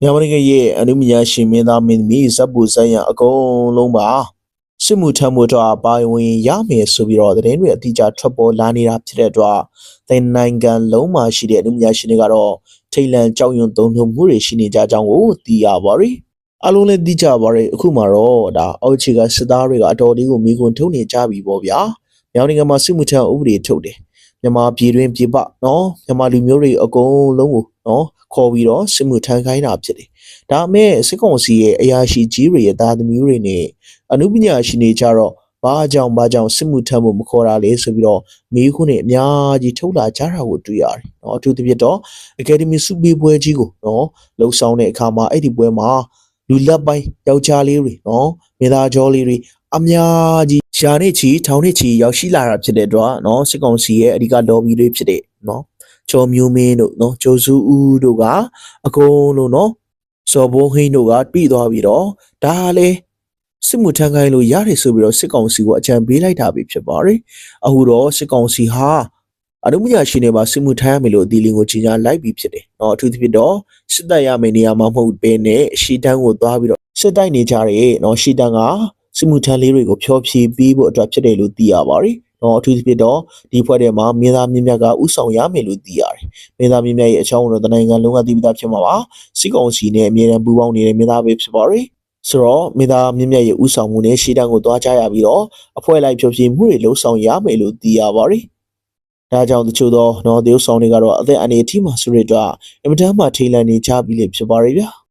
မြန်မာနိုင်ငံရဲ့အနုမြညာရှင်မင်းသားမင်းသမီးဇက်ပူဇက်ရန်အကုန်လုံးပါစစ်မှုထမ်းမှုတော့ပါဝင်ရမယ်ဆိုပြီးတော့သတင်းတွေအတိအကျထွက်ပေါ်လာနေတာဖြစ်တဲ့အတွက်တိုင်းနိုင်ငံလုံးမှာရှိတဲ့အနုမြညာရှင်တွေကတော့ထိတ်လန့်ကြောက်ရွံ့သုံးနှုံမှုတွေရှိနေကြကြောင်းကိုသိရပါရီအလုံးလည်းသိကြပါရီအခုမှတော့ဒါအောက်ခြေကစစ်သားတွေကအတော်လေးကိုမိကွန်းထုတ်နေကြပြီပေါ့ဗျာမြန်မာနိုင်ငံမှာစစ်မှုထမ်းဥပဒေထုတ်တယ် မြန်မာပြည်တွင်းပြည်ပနော်မြန်မာလူမျိုးတွေအကုန်လုံးကိုနော်ခေါ်ပြီးတော့စစ်မှုထမ်းခိုင်းတာဖြစ်တယ်ဒါပေမဲ့စစ်ကောင်စီရဲ့အရာရှိကြီးတွေရဲ့သားသမီးတွေနဲ့အနုပညာရှင်တွေကြတော့ဘာကြောင့်ဘာကြောင့်စစ်မှုထမ်းဖို့မခေါ်တာလဲဆိုပြီးတော့မိခုနဲ့အများကြီးထုတ်လာကြတာကိုတွေ့ရတယ်။နော်အထူးသဖြင့်တော့ Academy စုပေးပွဲကြီးကိုနော်လှုပ်ဆောင်တဲ့အခါမှာအဲ့ဒီပွဲမှာလူလက်ပိုင်းယောက်ျားလေးတွေနော်မိသားကျော်လေးတွေအများကြီး ရှားနေချီထောင်နေချီရောက်ရှိလာတာဖြစ်တဲ့အတွက်နော်စစ်ကောင်စီရဲ့အဓိက lobby တွေဖြစ်တဲ့နော်ချော်မျိုးမင်းတို့နော်ဂျိုစုဦးတို့ကအကုန်လုံးနော်စော်ဘိုးဟင်းတို့ကပြီးသွားပြီးတော့ဒါကလည်းစစ်မှုထမ်းခိုင်းလို့ရတယ်ဆိုပြီးတော့စစ်ကောင်စီကိုအကြံပေးလိုက်တာပဲဖြစ်ပါတယ်။အခုတော့စစ်ကောင်စီဟာအနုမညာရှင်တွေမှာစစ်မှုထမ်းရမယ်လို့အဒီလင်းကိုကြီးညာလိုက်ပြီးဖြစ်တယ်။နော်အထူးသဖြင့်တော့စစ်တပ်ရမယ်နေရာမှာမဟုတ်ဘဲနဲ့ရှီတန်းကိုသွားပြီးတော့စစ်တိုက်နေကြတဲ့နော်ရှီတန်းက စစ်မှုထမ်းလေးတွေကိုဖျော်ဖြေပေးဖို့အတွက်ဖြစ်တယ်လို့သိရပါတယ်။နော်အထူးသဖြင့်တော့ဒီဖွဲ့ထဲမှာမင်းသားမြင့်မြတ်ကဥဆောင်ရမယ်လို့သိရတယ်။မင်းသားမြင့်မြတ်ရဲ့အချောင်းကိုတော့တနိုင်ငံလုံးကသိပြီးသားဖြစ်မှာပါ။စစ်ကောင်စီနဲ့အမြဲတမ်းပူးပေါင်းနေတဲ့မင်းသားပဲဖြစ်ပါရယ်ဆိုတော့မင်းသားမြင့်မြတ်ရဲ့ဥဆောင်မှုနဲ့ရှေ့တန်းကိုသွားကြရပြီးတော့အဖွဲ့လိုက်ဖြောပြမှုတွေလှုပ်ဆောင်ရမယ်လို့သိရပါရယ်ဒါကြောင့်တချို့သောနော်ဒေုဆောင်တွေကတော့အသက်အန္တရာယ်ထိမှဆိုတဲ့အတွက်အင်မတန်မှထိတ်လန့်နေကြပြီလေဖြစ်ပါရယ်ဗျာ